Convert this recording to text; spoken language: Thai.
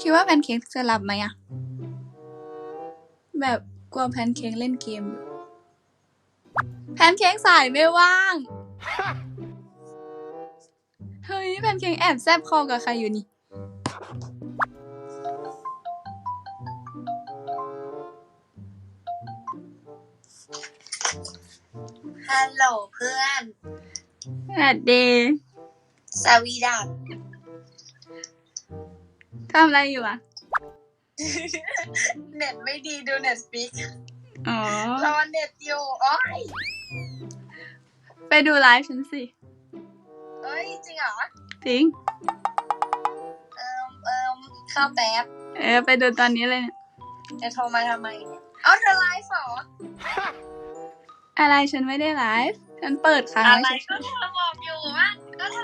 คิดว่าแพนเค้กจะรับไหมอะ แบบกลัวแพนเค้กเล่นเกมอยู่ แพนเค้กสายไม่ว่าง เฮ้ย แพนเค้กแอบแซบคอกับใครอยู่นี่ฮัลโหลเพื่อน สวัสดี สวีดัส ทำอะไรอยู่อะเน็ตไม่ดีดูเน็ตฟิกอ๋อ รอเน็ตอยู่โอ้ยไปดูไลฟ์ฉันสิ เอ้ย จริงเหรอ จริง เอิมเอิมเข้าแป๊บ เออ ไปดูตอนนี้เลยเนี่ยจะโทรมาทำไมเนี่ยเอาเธอไลฟ์เหรออะไรฉันไม่ได้ไลฟ์ ฉันเปิดค้างอะไว้ไรเฉก็ยเธอบอกอยู่ว่าก็เธอบอกฉัน